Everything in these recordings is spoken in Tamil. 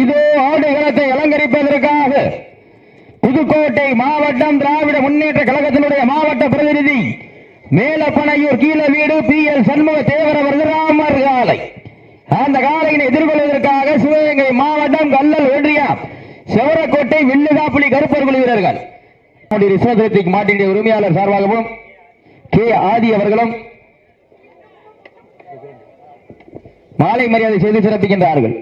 இதோ ஆடுகளத்தை அலங்கரிப்பதற்காக புதுக்கோட்டை மாவட்டம் திராவிட முன்னேற்ற கழகத்தினுடைய மாவட்ட பிரதிநிதி மேலப்பனையூர் கீழ வீடு பி எல் சண்முக தேவரவர் ராமர் காலை. அந்த காலையினை எதிர்கொள்வதற்காக சிவகங்கை மாவட்டம் கல்லல் ஒன்றியம் செவரக்கோட்டை வில்லுகாப்புலி கருப்பர் குழு வீரர்கள் ரிசர்வ் மாட்டினுடைய உரிமையாளர் சார்பாகவும் கே ஆதி அவர்களும் மாலை மரியாதை செய்து சிறப்பிக்கின்றார்கள்.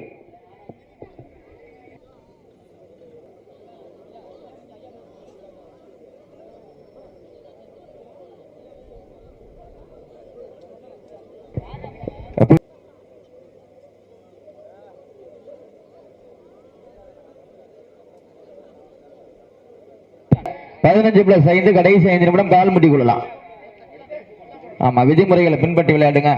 பதினஞ்சு பிளஸ் ஐந்து கடைசி ஐந்து நிமிடம் கால் முட்டி கொள்ளலாம் ஆமா விதிமுறைகளை பின்பற்றி விளையாடுங்க.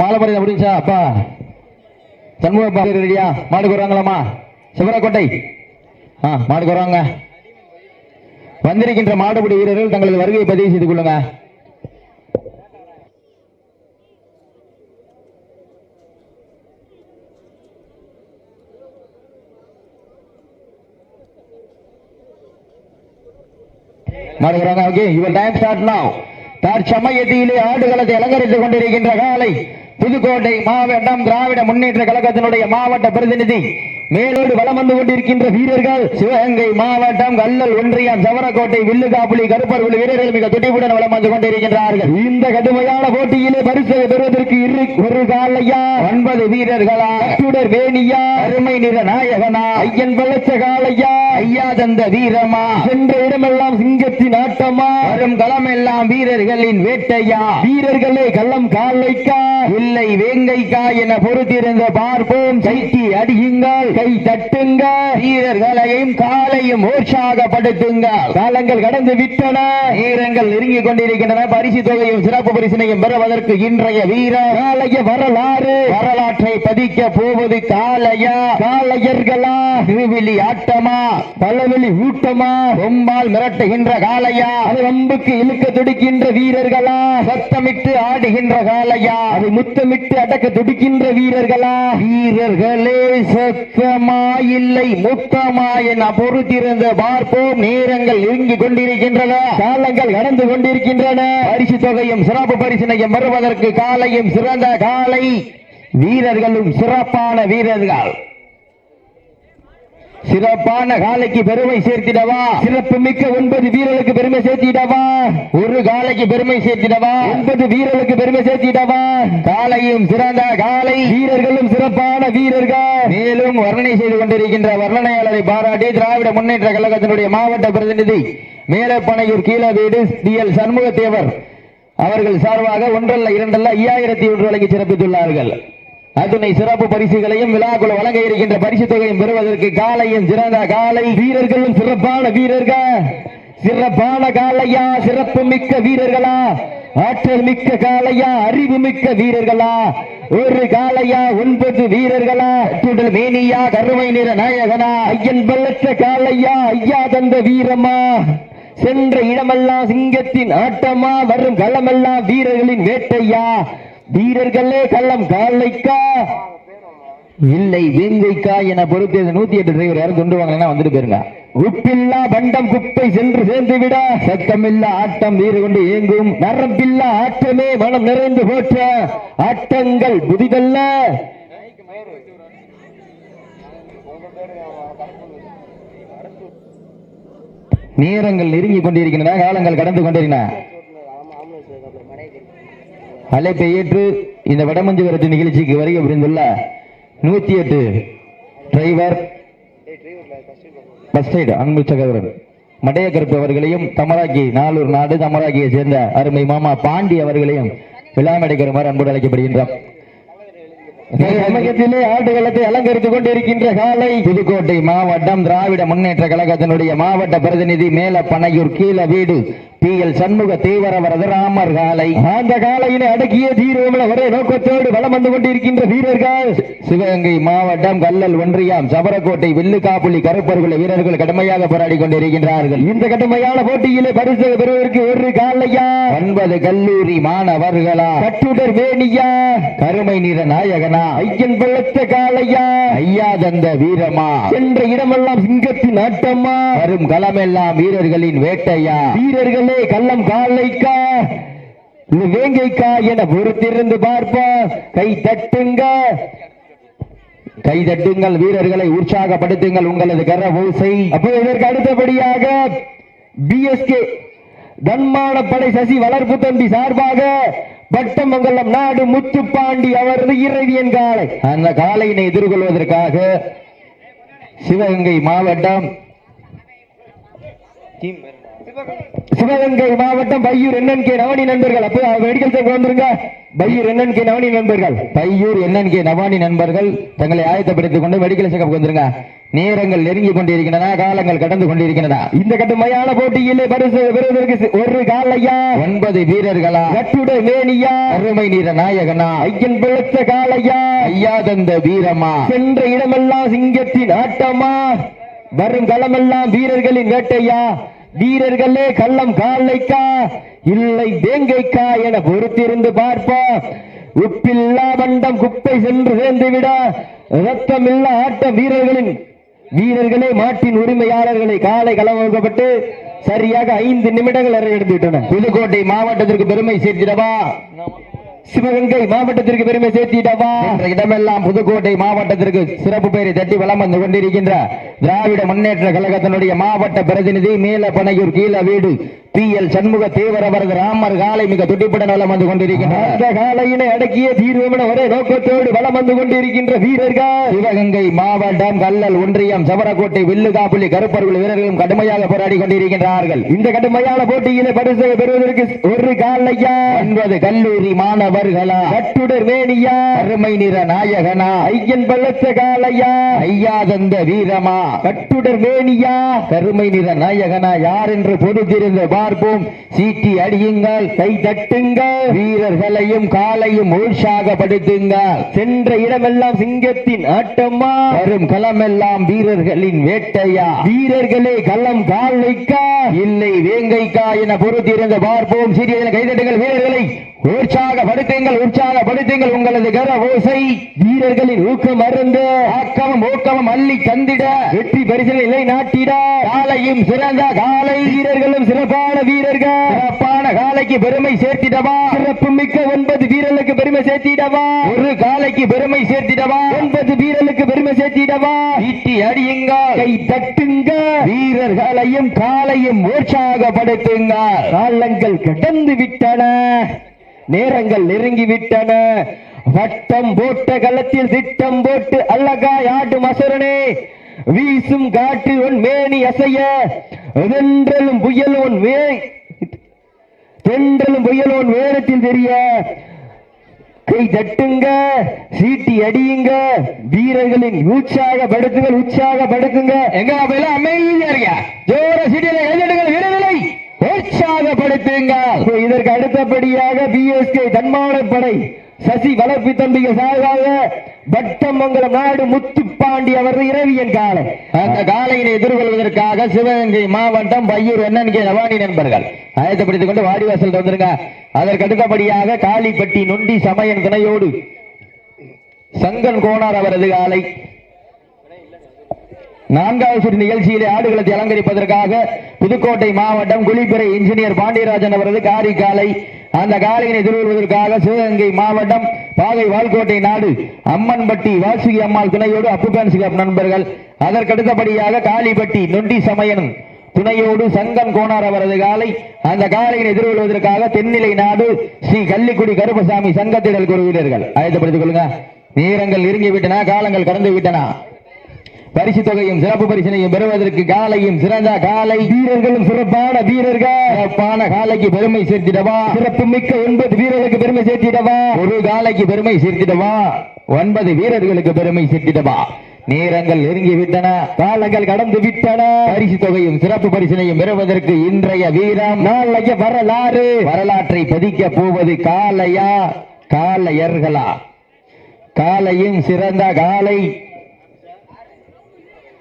மாலை முடிஞ்சா அப்பா. சண்முக பாரு ரெடியா மாடுக்கு வராங்களாமா சிவரக்கோட்டை. ஆ மாடுக்கு வராங்க வந்திருக்கின்ற மாடுபிடி வீரர்கள் தங்களது வருகையை பதிவு செய்து கொள்ளுங்க. மாடுகிறாங்க ஓகே டைம் ஸ்டார்ட் நவ் தற்சமயத்திலே ஆடுகளத்தை அலங்கரித்துக் கொண்டிருக்கின்ற காலை புதுக்கோட்டை மாவட்டம் திராவிட முன்னேற்ற கழகத்தினுடைய மாவட்ட பிரதிநிதி மேலோடு வளம் வந்து கொண்டிருக்கின்ற வீரர்கள் சிவகங்கை மாவட்டம் கல்லல் ஒன்றியம் சவரக்கோட்டை வில்லுகாப்புலி கருப்பர் உள்ள வீரர்கள் மிக துடிப்புடன் வளம் வந்து கொண்டிருக்கின்றார்கள். இந்த கடுமையான போட்டியிலே பரிசை பெறுவதற்கு இரு ஒரு காலையா? ஒன்பது வீரர்களா? அச்சுடர் வேணியா? அருமை நிற நாயகனா? ஐயன் பலச்ச காலையா ஐயா தந்த வீரமா? சென்ற இடமெல்லாம் சிங்கத்தின் ஆட்டமா? வரும் களமெல்லாம் வீரர்களின் வேட்டையா? வீரர்களே கள்ளம் காலைக்கா இல்லை வேங்கைக்கா என பொறுத்திருந்த பார்ப்போம். சைட்டி அடியுங்கள். கை தட்டுங்க. வீரர்களையும் காலையும் உற்சாகப்படுத்துங்க. காலங்கள் கடந்து விட்டன. வீரங்கள் நெருங்கி கொண்டிருக்கின்றன. பரிசு தொகையும் சிறப்பு பரிசினையும் பெறுவதற்கு இன்றைய வீர காலைய வரலாறு. வரலாற்றை பதிக்க போவது காலையா காலையர்களா திருவிழி ஆட்டமா? பலவெளி ஊட்டமா? ரொம்பால் மிரட்டுகின்ற காலையா அது ரொம்புக்கு இழுக்க துடிக்கின்ற வீரர்களா? சத்தமிட்டு ஆடுகின்ற காலையா அது முத்தமிட்டு அடக்க துடிக்கின்ற வீரர்களா? வீரர்களே சத்தமா இல்லை முத்தமா என பொறுத்திருந்த பார்ப்போம் நேரங்கள் நெருங்கி கொண்டிருக்கின்றன. காலங்கள் கடந்து கொண்டிருக்கின்றன. பரிசு தொகையும் சிறப்பு பரிசினையும் வருவதற்கு காலையும் சிறந்த காலை. வீரர்களும் சிறப்பான வீரர்கள். சிறப்பான காலைக்கு பெருமை சேர்த்திடவா? சிறப்பு மிக்க ஒன்பது வீரர்களுக்கு பெருமை சேர்த்திடவா? ஒரு காலைக்கு பெருமை சேர்த்திடவா? ஒன்பது வீரர்களுக்கு பெருமை சேர்த்திடவா? காலையும் சிறந்த காலை. வீரர்களும் சிறப்பான வீரர்கள். மேலும் வர்ணனை செய்து கொண்டிருக்கின்ற வர்ணனையாளரை பாராட்டி திராவிட முன்னேற்ற கழகத்தினுடைய மாவட்ட பிரதிநிதி மேலப்பனையூர் கீழ வீடு டி எல் சண்முகத்தேவர் அவர்கள் சார்பாக ஒன்றல்ல இரண்டல்ல ஐயாயிரத்தி ஒன்று வழங்கி சிறப்பித்துள்ளார்கள். அத்துணை சிறப்பு பரிசுகளையும் விழாக்குழு வழங்க இருக்கின்ற பரிசு தொகையும் பெறுவதற்கு காலையும் சிறந்த காலை வீரர்களும் சிறப்பான வீரர்கள். சிறப்பான காலையா? சிறப்பு மிக்க வீரர்களா? ஆற்றல் மிக்க காலையா? அறிவு மிக்க வீரர்களா? ஒரு காலையா? ஒன்பது வீரர்களா? சுடல் மேனியா? கருமை நிற நாயகனா? ஐயன் பல்லற்ற காலையா? ஐயா தந்த வீரமா? சென்ற இடமெல்லாம் சிங்கத்தின் ஆட்டமா? வரும் களமெல்லாம் வீரர்களின் வேட்டையா? வீரர்களே கள்ளம் காலைக்கா? இல்லை வேங்கைக்கா என பொறுத்து நூத்தி எட்டு டிரைவர் யாரும் கொண்டு வாங்கன்னா வந்துட்டு போயிருங்க. உப்பில்லா பண்டம் குப்பை சென்று சேர்ந்து விட சத்தமில்லா ஆட்டம் வீறு கொண்டு ஏங்கும் நரம்பில்லா ஆட்டமே மனம் நிறைந்து போற்ற ஆட்டங்கள் புதிதல்ல. நேரங்கள் நெருங்கி கொண்டிருக்கின்றன காலங்கள் கடந்து கொண்டிருக்கின்றன. அழைப்பை ஏற்று இந்த வடமஞ்சு வரத்து நிகழ்ச்சிக்கு வருகை புரிந்துள்ள நூத்தி எட்டு டிரைவர் பஸ் சைடு அன்பு சகோதரர் மடைய கருப்பு அவர்களையும் தமராக்கி நாலூர் நாடு தமராக்கியை சேர்ந்த அருமை மாமா பாண்டி அவர்களையும் விழாமடைக்கருமாறு அன்போடு அழைக்கப்படுகின்றோம் சமயத்திலே ஆடுகளத்தை அலங்கரித்துக் கொண்டிருக்கின்ற காலை புதுக்கோட்டை மாவட்டம் திராவிட முன்னேற்ற கழகத்தினுடைய மாவட்ட பிரதிநிதி மேல பனையூர் கீழ வீடு பி எல் சண்முக தீவிரவரது ராமர் காலை. அந்த காலையினை அடக்கிய தீர்வமில் ஒரே நோக்கத்தோடு வலம் வந்து கொண்டிருக்கின்ற வீரர்கள். சிவகங்கை மாவட்டம் கல்லல் ஒன்றியம் சபரக்கோட்டை வில்லுக்காப்புலி கருப்பர்குள்ள வீரர்கள் கடுமையாக போராடி கொண்டிருக்கின்றார்கள். இந்த கடுமையான போட்டியிலே பரிசு பெறுவதற்கு ஒரு காலையா? ஒன்பது கல்லூரி மாணவர்களா? கட்டுடர் வேணியா கருமை நிற நாயகனா? ஐயன் பள்ளத்த காளையா ஐயா தந்த வீரமா? என்ற இடமெல்லாம் சிங்கத்தின் ஆட்டமா? வரும் களமெல்லாம் வீரர்களின் வேட்டையா? வீரர்களே கண்ணே கள்ளம் காலைக்கா இது வேங்கைக்கா என பொறுத்திருந்து பார்ப்போம். கை தட்டுங்க. கை தட்டுங்கள் வீரர்களை உற்சாகப்படுத்துங்கள் உங்களது கர ஓசை. அப்போ இதற்கு அடுத்தபடியாக பிஎஸ்கே தன்மான படை சசி வளர்ப்பு தம்பி சார்பாக பட்டமங்கலம் நாடு முத்துப்பாண்டி அவரது இறைவியன் காலை அந்த காலையினை எதிர்கொள்வதற்காக சிவகங்கை மாவட்டம் சிவகங்கை மாவட்டம் பையூர் என்என் கே நவனி நண்பர்கள். அப்போ மெடிக்கல் வந்துருங்க பையூர் என்என் கே நவனி நண்பர்கள். பையூர் என்என்கே நவானி நண்பர்கள் தங்களை ஆயத்தப்படுத்திக் கொண்டு மெடிக்கல் செக்கப் வந்துருங்க நேரங்கள் நெருங்கி கொண்டிருக்கின்றன காலங்கள் கடந்து கொண்டிருக்கின்றன. இந்த கட்டுமையான போட்டியிலே பரிசு பெறுவதற்கு ஒரு காலையா? ஒன்பது வீரர்களா? கட்டுடை மேனியா? அருமை நீர நாயகனா? ஐயன் பிழைத்த காலையா ஐயா தந்த வீரமா? சென்ற இடமெல்லாம் சிங்கத்தின் ஆட்டமா? வரும் களமெல்லாம் வீரர்களின் வேட்டையா? வீரர்களே கள்ளம் காலைக்கா இல்லை தேங்கைக்கா என பொறுத்திருந்து பார்ப்போம் உப்பில்லா வண்டம் குப்பை சென்று சேர்ந்து விட ஆட்ட வீரர்களின் வீரர்களே மாட்டின் உரிமையாளர்களை காலை களமாக்கப்பட்டு சரியாக ஐந்து நிமிடங்கள் நிறைவடைந்து விட்டன புதுக்கோட்டை மாவட்டத்திற்கு பெருமை சேர்த்திடவா? சிவகங்கை மாவட்டத்திற்கு பெருமை சேர்த்திடவா என்ற இடமெல்லாம் புதுக்கோட்டை மாவட்டத்திற்கு சிறப்பு பெயரை தட்டி வளம் வந்து கொண்டிருக்கின்ற திராவிட முன்னேற்ற கழகத்தினுடைய மாவட்ட பிரதிநிதி மேலப்பனையூர் கீழ வீடு பி எல் சண்முக தேவர் அவரது ராமர் காலை மிக துடிப்புடன் வலம் வந்து கொண்டிருக்கின்றார். அந்த காலையினை அடக்கிய தீர்வமென ஒரே நோக்கத்தோடு வலம் வந்து கொண்டிருக்கின்ற வீரர்கள். சிவகங்கை மாவட்டம் கல்லல் ஒன்றியம் சவரக்கோட்டை வில்லுகாப்புள்ளி கருப்பர்கள் வீரர்களும் கடுமையாக போராடி கொண்டிருக்கின்றார்கள். இந்த கடுமையான போட்டியிலே பரிசை பெறுவதற்கு ஒரு காலையா? ஒன்பது கல்லூரி மாணவர்களா? கட்டுடர் மேனியா? அருமை நிற நாயகனா? ஐயன் பள்ளத்த காலையா? ஐயா தந்த வீரமா? கட்டுடர் மேனியா? கருமை நிற நாயகனா? யார் என்று பொறுத்திருந்து பார்ப்போம். சீட்டி அடியுங்கள் கை தட்டுங்கள். வீரர்களையும் காலையும் உற்சாகப்படுத்துங்கள் சென்ற இடமெல்லாம் சிங்கத்தின் ஆட்டமா? வரும் களமெல்லாம் வீரர்களின் வேட்டையா? வீரர்களே களம் கால் வைக்க? இல்லை வேங்கைக்கா என பொறுத்திருந்து பார்ப்போம். சிறிய கைதட்டுங்கள் வீரர்களை உற்சாகப்படுத்துங்கள் உற்சாகப்படுத்துங்கள் உங்களது கர ஓசை வீரர்களின் ஊக்கம் அருந்து ஆக்கமும் ஊக்கமும் அள்ளி தந்திட வெற்றி பரிசனை நிலை நாட்டிட காலையும் சிறந்த காலை. வீரர்களும் சிறப்பான வீரர்கள். சிறப்பான காலைக்கு பெருமை சேர்த்திடவா. சிறப்பு மிக்க ஒன்பது வீரர்களுக்கு பெருமை சேர்த்திடவா. ஒரு காலைக்கு பெருமை சேர்த்திடவா. ஒன்பது வீரர்களுக்கு பெருமை சேர்த்திடவா. ஈட்டி அடியுங்க கை தட்டுங்க வீரர்களையும் காலையும் உற்சாகப்படுத்துங்க காலங்கள் கடந்து விட்டன. நேரங்கள் நெருங்கி விட்டன வட்டம் போட்ட களத்தில் திட்டம் போட்டு அழகாய் ஆடும் அசுரனே வீசும் காற்று உன் மேனி அசைய வென்றலும் புயல் உன் வே தென்றலும் புயல் உன் வேரத்தில் தெரிய. கை தட்டுங்க சீட்டி அடியுங்க வீரர்களின் உற்சாகப்படுத்துங்கள் உற்சாகப்படுத்துங்க. எங்க அமைதியா இருக்க ஜோர சீட்டியில கைதட்டுங்கள் வீரர்களை உற்சாகப்படுத்துங்க இதற்கு அடுத்தபடியாக பிஎஸ்கே தன்மானப்படை சசி வளர்ப்பு தம்பிகள் சார்பாக பட்டமங்கலம் நாடு முத்துப்பாண்டி அவர் இரவியன் காலை. அந்த காலையினை எதிர்கொள்வதற்காக சிவகங்கை மாவட்டம் பையூர் என்என்கே நவானி நண்பர்கள். அழைத்தப்படுத்திக் கொண்டு வாடிவாசல் வந்திருங்க அதற்கு அடுத்தபடியாக காளிப்பட்டி நொண்டி சமயன் துணையோடு சங்கன் கோனார் அவரது காலை. நான்காவது சுற்று நிகழ்ச்சியிலே ஆடுகளத்தை அலங்கரிப்பதற்காக புதுக்கோட்டை மாவட்டம் குளிப்பறை இன்ஜினியர் பாண்டியராஜன் அவரது காரி காலை அந்த காலையினை எதிர்கொள்வதற்காக சிவகங்கை மாவட்டம் பாகை வால்கோட்டை நாடு அம்மன்பட்டி வாசுகி அம்மாள் துணையோடு அப்புகான்ஸ் கிளப் நண்பர்கள். அதற்கடுத்தபடியாக காளிப்பட்டி நொண்டி சமயன் துணையோடு சங்கம் கோனார் அவரது காலை அந்த காலையினை எதிர்கொள்வதற்காக தென்னிலை நாடு ஸ்ரீ கள்ளிக்குடி கருப்பசாமி சங்கத்திடல் குரு வீரர்கள் அழைத்தப்படுத்திக் கொள்ளுங்க. நேரங்கள் நெருங்கி விட்டன காலங்கள் கடந்து விட்டன பரிசு தொகையும் சிறப்பு பரிசினையும் பெறுவதற்கு காலையும் சிறந்த காலை. வீரர்களும் சிறப்பான வீரர்கள். சிறப்பான காலைக்கு பெருமை சேர்த்திடவா. சிறப்பு மிக்க ஒன்பது வீரர்களுக்கு பெருமை சேர்த்திடவா. ஒரு காலைக்கு பெருமை சேர்த்திடவா. ஒன்பது வீரர்களுக்கு பெருமை சேர்த்திடவா. நேரங்கள் நெருங்கி விட்டன காலங்கள் கடந்து விட்டன. பரிசு தொகையும் சிறப்பு பரிசினையும் பெறுவதற்கு இன்றைய வீரம் நாளைய வரலாறு. வரலாற்றை பதிக்க போவது காலையா காலையர்களா காலையும் சிறந்த காலை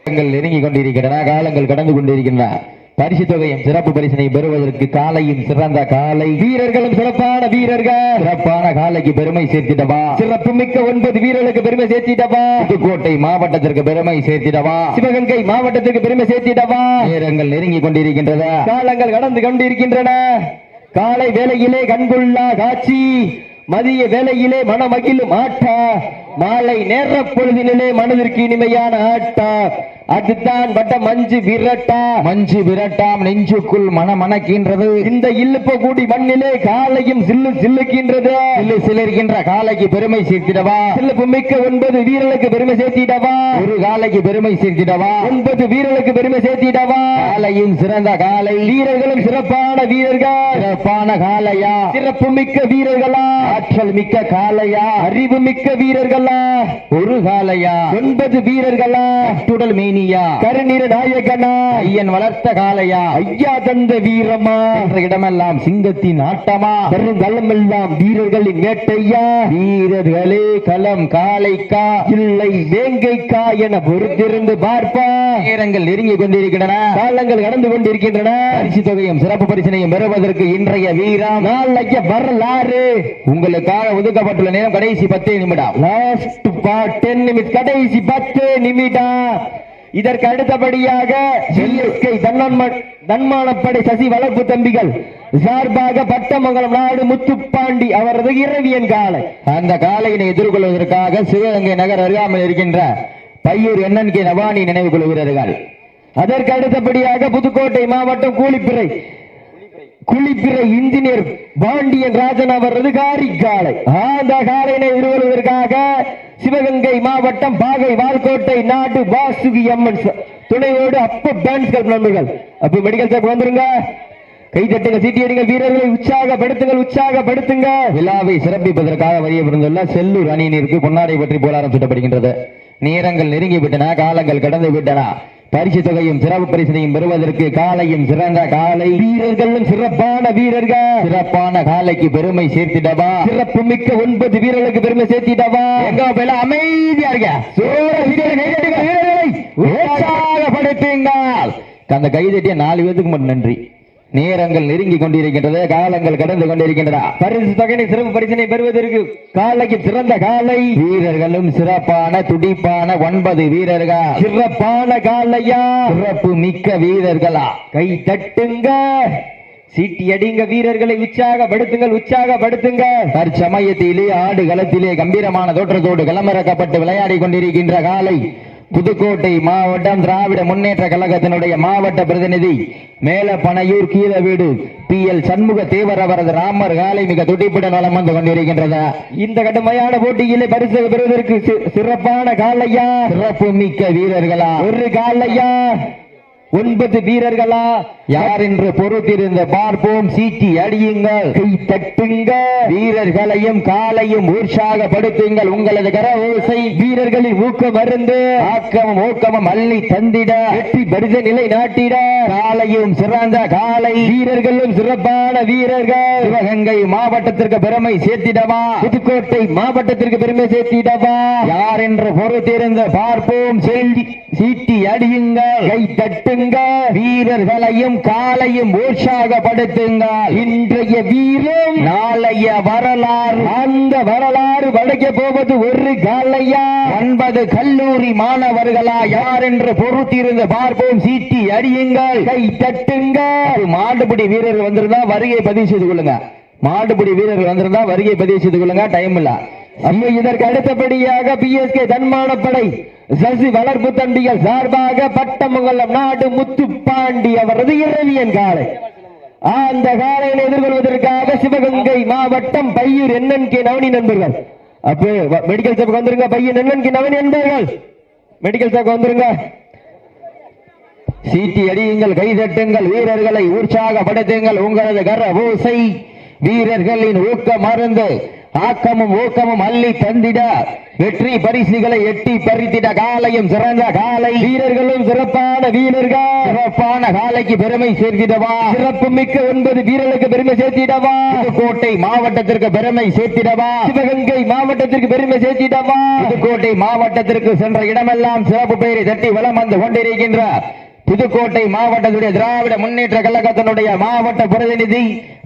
நெருங்கி கொண்டிருக்கின்றன காலங்கள் கடந்து கொண்டிருக்கின்றன. பரிசு தொகையும் சிறப்பு பரிசினை பெறுவதற்கு காலையும் சிறந்த காலை வீரர்களும் சிறப்பான வீரர்கள். சிறப்பான காலைக்கு பெருமை சேர்த்திடவா? சிறப்பு மிக்க ஒன்பது வீரர்களுக்கு பெருமை சேர்த்திடவா? புதுக்கோட்டை மாவட்டத்திற்கு பெருமை சேர்த்திடவா? சிவகங்கை மாவட்டத்திற்கு பெருமை சேர்த்திடவா? நேரங்கள் நெருங்கி கொண்டிருக்கின்றன. காலங்கள் கடந்து கொண்டிருக்கின்றன. காலை வேளையிலே கண்கொள்ளா காட்சி. மதிய வேளையிலே மனமகிழும் ஆட்டா. மாலை நேர பொழுதினிலே மனதிற்கு இனிமையான ஆட்டா. அதுதான் வட்ட மஞ்சு விரட்டா. மஞ்சு விரட்டாம் நெஞ்சுக்குள் மனமணக்கின்றது. இந்த இல்லப்ப கூடி மண்ணிலே காலையும் சில்லு சில்லுக்கின்றது. சில்லு சிலிருக்கின்ற காலைக்கு பெருமை சேர்த்திடவா? சில்லப்பு மிக்க ஒன்பது வீரர்களுக்கு பெருமை சேர்த்திடவா? ஒரு காலைக்கு பெருமை சேர்த்திடவா? ஒன்பது வீரர்களுக்கு பெருமை சேர்த்திடவா? காலையும் சிறந்த காலை. வீரர்களும் சிறப்பான வீரர்கள். சிறப்பான காலையா? சிறப்பு மிக்க வீரர்களா? ஆற்றல் மிக்க காலையா? அறிவு மிக்க வீரர்களா? ஒரு காலையா? ஒன்பது வீரர்களா? துடல் மேனியா? கருநீர நாயகனா? ஐயன் வளர்த்த காலையா? ஐயா தந்த வீரமா? என்ற இடமெல்லாம் சிங்கத்தின் ஆட்டமா? வருங்காலமெல்லாம் வீரர்களின் வேட்டையா? வீரர்களே களம் காலைக்கா? இல்லை வேங்கைக்கா என பொறுத்திருந்து பார்ப்பா. நேரங்கள் நெருங்கி கொண்டிருக்கின்றன. காலங்கள் கடந்து கொண்டிருக்கின்றன. பரிசு தொகையும் சிறப்பு பரிசினையும் பெறுவதற்கு இன்றைய வீரம். நாளைக்கு வரலாறு. உங்களுக்காக ஒதுக்கப்பட்டுள்ள நேரம் கடைசி பத்தே நிமிடம். லாஸ்ட் டென் நிமிட் கடைசி பத்து நிமிடம். இதற்கு அடுத்தபடியாக சிஎஸ்கே தன்மானப்படை சசி வளர்ப்பு தம்பிகள் சார்பாக பட்டமங்கலம் நாடு முத்துப்பாண்டி அவரது இரவியன் காலை. அந்த காலையினை எதிர்கொள்வதற்காக சிவகங்கை நகர் அருகாமல் இருக்கின்ற பையூர் என்என் கே நவானி நினைவு கொள்கிறார்கள். அதற்கு அடுத்தபடியாக புதுக்கோட்டை மாவட்டம் கூலிப்பிறை குளிப்பிற இன்ஜினியர் பாண்டியன் ராஜன் அவரது காரிக்காலை அந்த காலையினை எதிர்கொள்வதற்காக சிவகங்கை மாவட்டம் பாகை வால்கோட்டை நாட்டு வாசுகி அம்மன் துணையோடு அப்ப டான்ஸ் நண்பர்கள். அப்ப மெடிக்கல் ஷாப் வந்துருங்க. கை தட்டுங்க சீட்டி அடிங்க வீரர்களை உற்சாகப்படுத்துங்கள் உற்சாகப்படுத்துங்க விழாவை சிறப்பிப்பதற்காக வரிய செல்லூர் அணியினருக்கு பொன்னாடை பற்றி போராடம் சுட்டப்படுகின்றது. நேரங்கள் நெருங்கி விட்டன காலங்கள் கடந்து விட்டன பரிசு தொகையும் சிறப்பு பரிசினையும் பெறுவதற்கு காலையும் சிறந்த காலை வீரர்களும் சிறப்பான வீரர்கள். சிறப்பான காலைக்கு பெருமை சேர்த்திடவா? சிறப்பு மிக்க ஒன்பது வீரர்களுக்கு பெருமை சேர்த்திடவா? எங்க போயில அமைதியா இருக்க. உற்சாகப்படுத்துங்கள். அந்த கைதட்டிய நாலு பேத்துக்கு மட்டும் நன்றி. நேரங்கள் நெருங்கி கொண்டிருக்கின்றது காலங்கள் கடந்து கொண்டிருக்கின்றன. பரிசு தொகையை சிறப்பு பரிசினை பெறுவதற்கு காலைக்கு சிறந்த காலை. வீரர்களும் சிறப்பான துடிப்பான ஒன்பது வீரர்கள்? சிறப்பான காலையா? சிறப்பு மிக்க வீரர்களா? கை தட்டுங்க. சீட்டி அடிங்க வீரர்களை உற்சாகப்படுத்துங்கள் உற்சாகப்படுத்துங்க. தற்சமயத்திலே ஆடு களத்திலே கம்பீரமான தோற்றத்தோடு களமிறக்கப்பட்டு விளையாடி கொண்டிருக்கின்ற காலை. புதுக்கோட்டை மாவட்டம் திராவிட முன்னேற்ற கழகத்தினுடைய மாவட்ட பிரதிநிதி மேல பனையூர் கீழ வீடு பி. எல். சண்முக தேவர் அவரது ராமர் காலை மிக துடிப்புடன் வலம் வந்து கொண்டிருக்கின்றது. இந்த கடுமையான போட்டியிலே பரிசு பெறுவதற்கு சிறப்பான காலையா சிறப்பு மிக்க வீரர்களா? ஒரு காலையா ஒன்பது வீரர்களா? யார் என்று பொறுத்திருந்து பார்ப்போம் சீட்டி அடியுங்கள். கை தட்டுங்க வீரர்களையும் காலையும் உற்சாகப்படுத்துங்கள். உங்களது கர ஓசை வீரர்களின் ஊக்கம் அருந்து. ஆக்கமும் ஊக்கமும் அள்ளி தந்திட. வெற்றி பரிச நிலை நாட்டிட. காலையும் சிறந்த காலை. வீரர்களும் சிறப்பான வீரர்கள். சிவகங்கை மாவட்டத்திற்கு பெருமை சேர்த்திடவா? புதுக்கோட்டை மாவட்டத்திற்கு பெருமை சேர்த்திடவா? யார் என்று பொறுத்திருந்து பார்ப்போம் செல்வி சீட்டி அடியுங்கள். கை தட்டுங்க வீரர்களையும் காலையும் உற்சாகப்படுத்துங்க. இன்றைய வீரம் நாளைய வரலாறு. அந்த வரலாறு படைக்க போவது ஒரு காலையா? ஒன்பது கல்லூரி மாணவர்களா? யார் என்று பொறுத்திருந்து பார்ப்போம். சீட்டி அடியுங்கள். கை தட்டுங்க. அது வீரர்கள் வந்திருந்தா வருகை பதிவு செய்து கொள்ளுங்க. மாட்டுப்பிடி வீரர்கள் வந்திருந்தா வருகை பதிவு செய்து கொள்ளுங்க. டைம் இல்ல. இதற்கு அடுத்தபடியாக பிஎஸ்கே தன்மானப்படை சசி வளர்ப்பு தண்டிகள் சார்பாக பட்டமங்கலம் நாடு முத்துப்பாண்டி அவரது இரவியன் காலை. அந்த காலையில் எதிர்கொள்வதற்காக சிவகங்கை மாவட்டம் பையூர் என்னன் கே நவனி நண்பர்கள். அப்போ மெடிக்கல் ஷாப் வந்துருங்க பையன் என்னன் கே நவனி நண்பர்கள். மெடிக்கல் ஷாப் வந்துருங்க. சீட்டி அடியுங்கள் கைதட்டுங்கள் வீரர்களை உற்சாகப்படுத்துங்கள் உங்களது கர ஓசை வீரர்களின் ஊக்கம் மருந்து ஆக்கமும் ஊக்கமும் அள்ளி தந்திட வெற்றி பரிசுகளை எட்டி பறித்திட காலையும் சிறந்த காலை. வீரர்களும் சிறப்பான வீரர்கள். சிறப்பான காலைக்கு பெருமை சேர்த்திடவா? சிறப்பு மிக்க ஒன்பது வீரர்களுக்கு பெருமை சேர்த்திடவா? புதுக்கோட்டை மாவட்டத்திற்கு பெருமை சேர்த்திடவா? சிவகங்கை மாவட்டத்திற்கு பெருமை சேர்த்திடவா? புதுக்கோட்டை மாவட்டத்திற்கு சென்ற இடமெல்லாம் சிறப்பு பெயரை தட்டி வலம் வந்து கொண்டிருக்கின்ற புதுக்கோட்டை மாவட்டத்துடைய திராவிட முன்னேற்ற கழகத்தினுடைய மாவட்ட பிரதிநிதி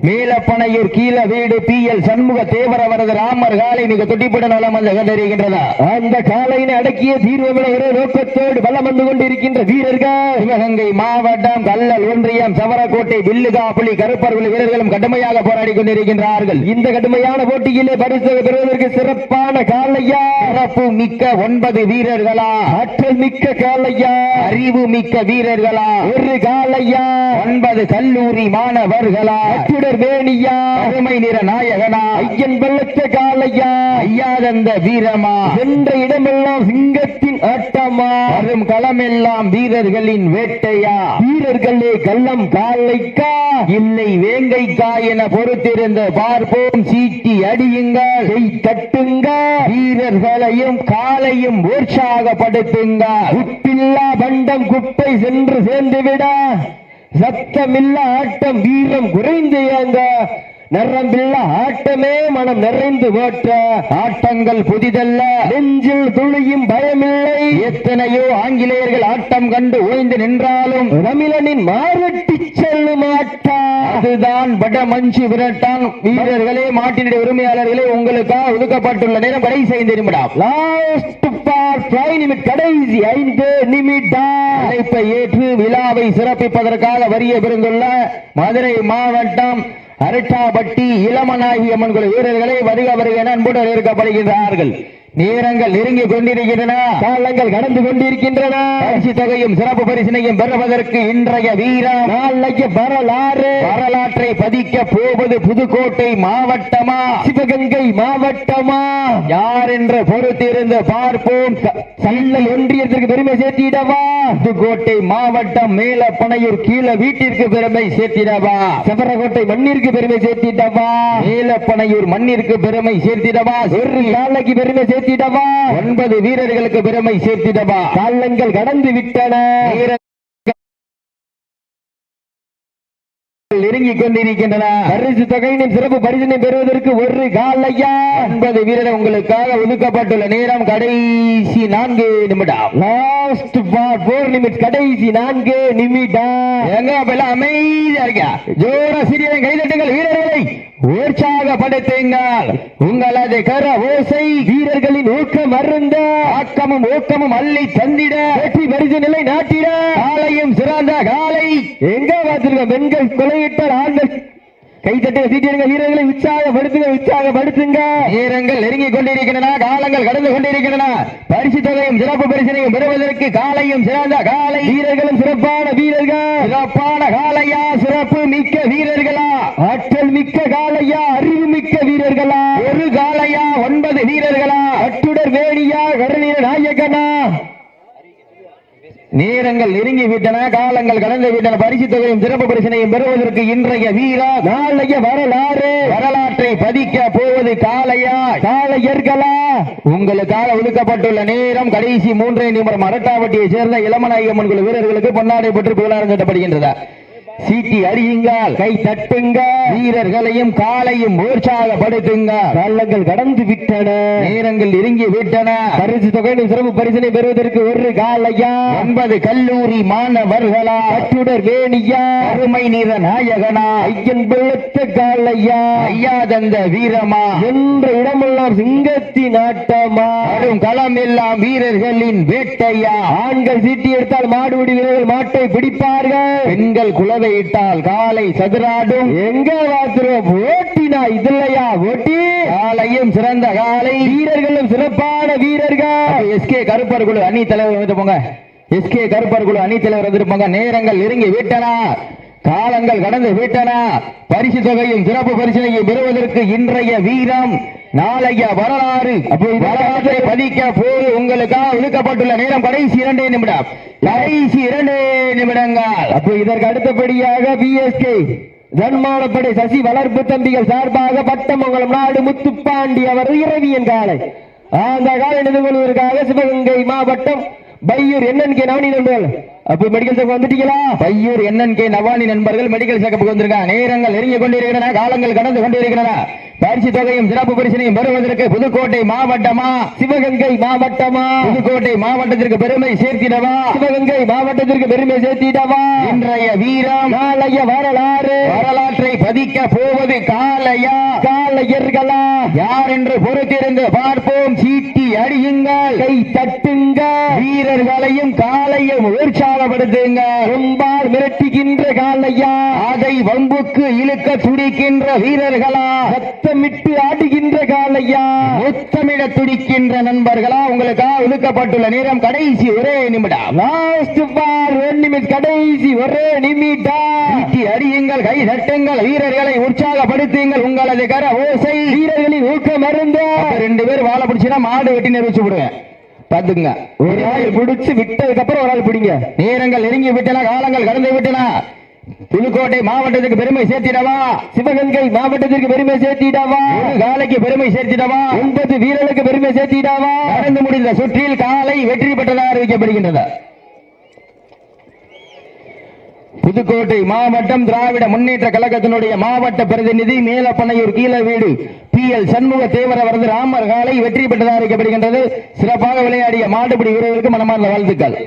மேலப்பனையூர் கீழ வீடு பி எல் சண்முக தேவர் அவரது ராமர் காலை மிக துடிப்புடன் வளம் வந்து கண்டறிகின்றதா அந்த காலையினை அடக்கிய தீர்வு ஒரே நோக்கத்தோடு வலம் வந்து கொண்டிருக்கின்ற வீரர்கள் சிவகங்கை மாவட்டம் கல்லல் ஒன்றியம் சவரக்கோட்டை வில்லுகாப்புலி கருப்பர்கள் வீரர்களும் கடுமையாக போராடி கொண்டிருக்கின்றார்கள். இந்த கடுமையான போட்டியிலே பரிசு பெறுவதற்கு சிறப்பான காலையா? சிறப்பு மிக்க ஒன்பது வீரர்களா? ஆற்றல் மிக்க காலையா? அறிவு மிக்க வீரர்களா ஒரு காலையா ஒன்பது கல்லூரி மாணவர்களா. அச்சுடர் வேணியா. அருமை நிற நாயகனா. ஐயன் வெள்ளத்த காலையா. ஐயாதந்த வீரமா. சென்ற இடமெல்லாம் சிங்கத்தின் ஆட்டமா. வரும் களமெல்லாம் வீரர்களின் வேட்டையா. வீரர்களே கள்ளம் காலைக்கா. இல்லை வேங்கைக்கா என பொறுத்திருந்து பார்ப்போம். சீட்டி அடியுங்கள் கை தட்டுங்க. வீரர்களையும் காலையும் உற்சாகப்படுத்துங்க உப்பில்லா பண்டம் குப்பை சென்று ஒன்று சேர்ந்துவிட சத்தமில்ல ஆட்டம் வீரம் குறைந்து ஏங்க நரம்பில்ல ஆட்டமே மனம் நிறைந்து ஓட்ட ஆட்டங்கள் புதிதல்ல. நெஞ்சில் துளியும் பயமில்லை. எத்தனையோ ஆங்கிலேயர்கள் ஆட்டம் கண்டு ஓய்ந்து நின்றாலும் தமிழனின் மாரட்டி செல்லும் ஆட்டா அதுதான் வடமஞ்சு விரட்டான். வீரர்களே மாட்டினுடைய உரிமையாளர்களே உங்களுக்காக ஒதுக்கப்பட்டுள்ள நேரம் கடை செய்து நிமிடம். லாஸ்ட் நிமிட் கடைசி ஐந்து நிமிடம். அழைப்பை ஏற்று விழாவை சிறப்பிப்பதற்காக வரிய பிறந்துள்ள மதுரை மாவட்டம் அரட்டாபட்டி இளமனாகி அம்மன் குழு வீரர்களை வருக வருக என அன்புடன் இருக்கப்படுகின்றார்கள் நேரங்கள் நெருங்கி கொண்டிருக்கின்றன. காலங்கள் கடந்து கொண்டிருக்கின்றன. பரிசு தொகையும் சிறப்பு பரிசினையும் பெறுவதற்கு இன்றைய வீரம் நாளைக்கு வரலாறு. வரலாற்றை பதிக்க போவது புதுக்கோட்டை மாவட்டமா? சிவகங்கை மாவட்டமா? யார் என்று பொறுத்திருந்து பார்ப்போம். சல்லல் ஒன்றியத்திற்கு பெருமை சேர்த்திடவா? புதுக்கோட்டை மாவட்டம் மேலப்பனையூர் கீழ வீட்டிற்கு பெருமை சேர்த்திடவா? செவரகோட்டை மண்ணிற்கு பெருமை சேர்த்திடவா? மேலப்பனையூர் மண்ணிற்கு பெருமை சேர்த்திடவா? ஒரு நாளைக்கு பெருமை சேர்த்திடவா? ஒன்பது வீரர்களுக்கு பெருமை சேர்த்திடவா? காலங்கள் கடந்து விட்டன. நெருங்கிக் கொண்டிருக்கின்றன. பரிசு தொகையினும் சிறப்பு பரிசினை பெறுவதற்கு ஒரு காலையா? ஒன்பது வீரர் உங்களுக்காக ஒதுக்கப்பட்டுள்ள நேரம் கடைசி நான்கு நிமிடம். லாஸ்ட் போர் நிமிட் கடைசி நான்கு நிமிடம். எங்க அமைதியா இருக்க ஜோர சிறிய கைதட்டுங்கள் வீரர்களை. உற்சாகப்படுத்துங்கள். உங்களது கர ஓசை வீரர்களின் ஊக்கம் அருந்த ஆக்கமும் ஊக்கமும் அள்ளி தந்திட வெற்றி பரிசு நிலை நாட்டிட காலையும் சிறந்த காலை. எங்க பார்த்திருக்க பெண்கள் கொலையிட்டால் ஆண்கள் கைத்தட்ட சீட்டிருங்க வீரர்களை உற்சாகப்படுத்துங்க உற்சாகப்படுத்துங்க. நேரங்கள் நெருங்கிக் கொண்டிருக்கின்றன காலங்கள் கடந்து கொண்டிருக்கின்றன. பரிசு தொகையும் சிறப்பு பரிசினையும் பெறுவதற்கு காலையும் சிறந்த காலை. வீரர்களும் சிறப்பான வீரர்கள். சிறப்பான காலையா சிறப்பு மிக்க வீரர்களா? ஆற்றல் மிக்க காலையா அறிவு மிக்க வீரர்களா? ஒரு காலையா ஒன்பது வீரர்களா? அட்டுடர் வேணியா கடலீர நாயகனா? நேரங்கள் நெருங்கி விட்டன காலங்கள் கடந்து விட்டன பரிசு தொகையும் சிறப்பு பரிசனையும் பெறுவதற்கு இன்றைய வீரா நாளைய வரலாறு. வரலாற்றை பதிக்க போவது காலையா காளையர்களா உங்களுக்காக ஒதுக்கப்பட்டுள்ள நேரம் கடைசி மூன்றே நிமிடம். அரட்டாவட்டியை சேர்ந்த இளமநாயகம்மன் குழு வீரர்களுக்கு பொன்னாடை பெற்று புகழாரம் கட்டப்படுகின்றதா சீட்டி அறியுங்க கை தட்டுங்க வீரர்களையும் காலையும் உற்சாகப்படுத்துங்க. காலங்கள் கடந்து விட்டன நேரங்கள் இறங்கி விட்டன. பரிசு தொகையில் சிறப்பு பரிசனை பெறுவதற்கு ஒரு காலையா? ஒன்பது கல்லூரி மாணவர்களா? கட்டுடர் வேணியா? அருமை நிற நாயகனா? ஐயன் பிள்ளத்த காலையா? ஐயாதந்த வீரமா? என்ற இடமெல்லாம் சிங்கத்தின் ஆட்டமா? வரும் களம் எல்லாம் வீரர்களின் வேட்டையா? ஆண்கள் சீட்டி எடுத்தால் மாடுபிடி வீரர்கள் மாட்டை பிடிப்பார்கள். பெண்கள் குலவை காலை சதுராடும். எங்க பாத்துருவோம் ஓட்டினா இது ஓட்டி. காலையும் சிறந்த காலை. வீரர்களும் சிறப்பான வீரர்கள். எஸ்கே கருப்பர் குழு அணி தலைவர் வந்து போங்க. எஸ்கே கருப்பர் குழு அணி தலைவர் வந்துட்டு போங்க. நேரங்கள் நெருங்கி விட்டனா. காலங்கள் கடந்து விட்டன. பரிசு தொகையும் சிறப்பு பரிசனையும் பெறுவதற்கு இன்றைய வீரம் நாளைய வரலாறு. வரலாற்றை பதிக்க போது உங்களுக்காக ஒதுக்கப்பட்டுள்ள நேரம் கடைசி இரண்டே நிமிடம். கடைசி இரண்டே நிமிடங்கள். அப்போ இதற்கு அடுத்தபடியாக பிஎஸ்கே தன்மானப்படை சசி வளர்ப்பு தம்பிகள் சார்பாக பட்டமங்கலம் நாடு முத்துப்பாண்டி அவர் இரவியன் காலை. அந்த காலை எதிர்கொள்வதற்காக சிவகங்கை மாவட்டம் பையூர் என்னன்னு நவனி நண்பர்கள் அப்போ மெடிக்கல் ஷாப் வந்துட்டீங்களா? பையூர் என்என்கே நவானி நண்பர்கள் மெடிக்கல் செக்கப்புக்கு வந்திருக்காங்க. நேரங்கள் நெருங்கிக் கொண்டிருக்கின்றன காலங்கள் கடந்து கொண்டிருக்கின்றன. பயிற்சி தொகையும் சிறப்பு பரிசனையும் பெறுவதற்கு புதுக்கோட்டை மாவட்டமா? சிவகங்கை மாவட்டமா? புதுக்கோட்டை மாவட்டத்திற்கு பெருமை சேர்த்திடவா? சிவகங்கை மாவட்டத்திற்கு பெருமை சேர்த்திடவா? இன்றைய வீரம் நாளைய வரலாறு. வரலாற்றை பதிக்க போவது காலையா? காலையர்களா? யார் என்று பொறுத்திருந்து பார்ப்போம். சீட்டி அடியுங்கள். கை தட்டுங்க வீரர்களையும் காலையும் உற்சாகப்படுத்துங்க கொம்பால் மிரட்டுகின்ற காலையா? அதை வம்புக்கு இழுக்க துடிக்கின்ற வீரர்களா? சத்தமிட்டு ஆடுகின்ற காலையா? முத்தமிட துடிக்கின்ற நண்பர்களா? உங்களுக்கா ஒதுக்கப்பட்டுள்ள நேரம் கடைசி ஒரே நிமிடம். லாஸ்ட் பார் ஒன் நிமிஷம் கடைசி ஒரே நிமிடம். அடியுங்கள் கை தட்டுங்கள் வீரர்களை உற்சாகப்படுத்துங்கள். உங்களது கர ஓசை வீரர்களின் ஊக்கம் மருந்து. ரெண்டு பேர் வாழை பிடிச்சினா மாடு வெட்டி நெரிச்சு விடுவேன். பாத்துங்க ஒரு ஆள் பிடிச்சு விட்டதுக்கு அப்புறம் ஒரு ஆள் பிடிங்க. நேரங்கள் நெருங்கி விட்டன காலங்கள் கடந்து விட்டன. புதுக்கோட்டை மாவட்டத்துக்கு பெருமை சேர்த்திடவா? சிவகங்கை மாவட்டத்திற்கு பெருமை சேர்த்திடவா? காலைக்கு பெருமை சேர்த்திடவா? ஒன்பது வீரர்களுக்கு பெருமை சேர்த்திடவா? நடந்து முடிந்த சுற்றில் காலை வெற்றி பெற்றதாக அறிவிக்கப்படுகின்றன புதுக்கோட்டை மாவட்டம் திராவிட முன்னேற்ற கழகத்தினுடைய மாவட்ட பிரதிநிதி மேலப்பனையூர் கீழ வீடு பி எல் சண்முக தேவர் அவரது ராமர் காலை வெற்றி பெற்றதாக அறிவிக்கப்படுகின்றது. சிறப்பாக விளையாடிய மாட்டுப்பிடி வீரர்களுக்கு மனமார்ந்த வாழ்த்துக்கள்.